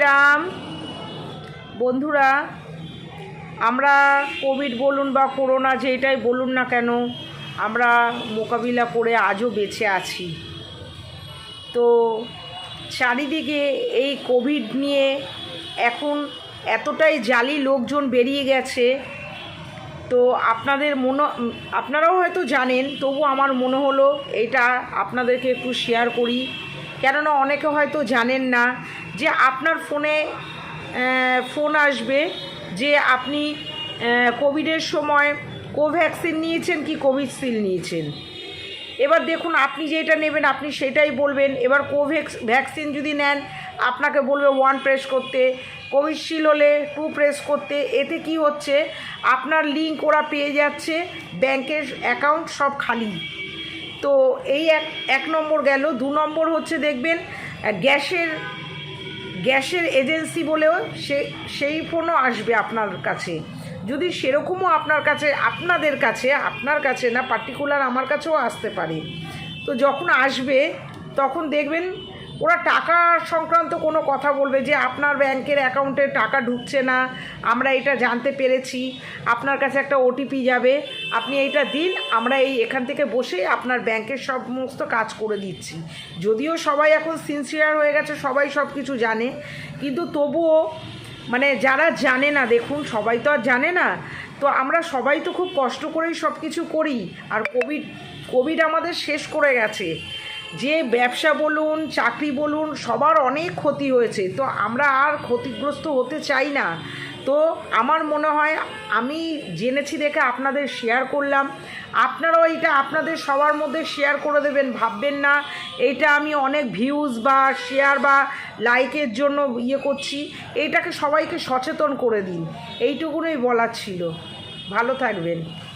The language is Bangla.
সাইরাম বন্ধুরা, আমরা কোভিড বলুন বা করোনা যেটাই বলুন না কেন, আমরা মোকাবিলা করে আজও বেঁচে আছি। তো চারিদিকে এই কোভিড নিয়ে এখন এতটাই জালি লোকজন বেরিয়ে গেছে। তো আপনাদের মনে, আপনারাও হয়তো জানেন, তবু আমার মনে হলো এটা আপনাদেরকে একটু শেয়ার করি। কেননা অনেকে হয়তো জানেন না যে আপনার ফোনে ফোন আসবে যে আপনি কোভিডের সময় কোভ্যাক্সিন নিয়েছেন কি কোভিডশিল্ড নিয়েছেন? এবার দেখুন, আপনি যেটা নেবেন, আপনি সেটাই বলবেন। এবার কোভ্যাক্স, ভ্যাকসিন যদি নেন, আপনাকে বলবে ওয়ান প্রেস করতে, কোভিশিল্ড হলে টু প্রেস করতে। এতে কি হচ্ছে? আপনার লিঙ্ক ওরা পেয়ে যাচ্ছে, ব্যাংকের অ্যাকাউন্ট সব খালি। তো এই এক এক নম্বর গেল, দু নম্বর হচ্ছে দেখবেন গ্যাসের গ্যাসের এজেন্সি বলেও সে, সেই ফোনও আসবে আপনার কাছে। যদি সেরকমও আপনার কাছে, আপনাদের কাছে, আপনার কাছে না পার্টিকুলার আমার কাছেও আসতে পারে। তো যখন আসবে, তখন দেখবেন ওরা টাকা সংক্রান্ত কোনো কথা বলবে যে আপনার ব্যাংকের অ্যাকাউন্টে টাকা ঢুকছে না, আমরা এটা জানতে পেরেছি, আপনার কাছে একটা ওটিপি যাবে, আপনি এইটা দিন, আমরা এই এখান থেকে বসে আপনার ব্যাংকের সমস্ত কাজ করে দিচ্ছি। যদিও সবাই এখন সিনসিয়ার হয়ে গেছে, সবাই সব কিছু জানে, কিন্তু তবুও মানে যারা জানে না, দেখুন, সবাই তো আর জানে না, তো আমরা সবাই তো খুব কষ্ট করেই সব কিছু করি, আর কোভিড কোভিড আমাদের শেষ করে গেছে। যে ব্যবসা বলুন, চাকরি বলুন, সবার অনেক ক্ষতি হয়েছে। তো আমরা আর ক্ষতিগ্রস্ত হতে চাই না। তো আমার মনে হয়, আমি জেনেছি দেখে আপনাদের শেয়ার করলাম। আপনারাও এটা আপনাদের সবার মধ্যে শেয়ার করে দেবেন, ভাববেন না। এটা আমি অনেক ভিউজ বা শেয়ার বা লাইকের জন্য ইয়ে করছি। এইটাকে সবাইকে সচেতন করে দিন। এইটুকুনই বলার ছিল। ভালো থাকবেন।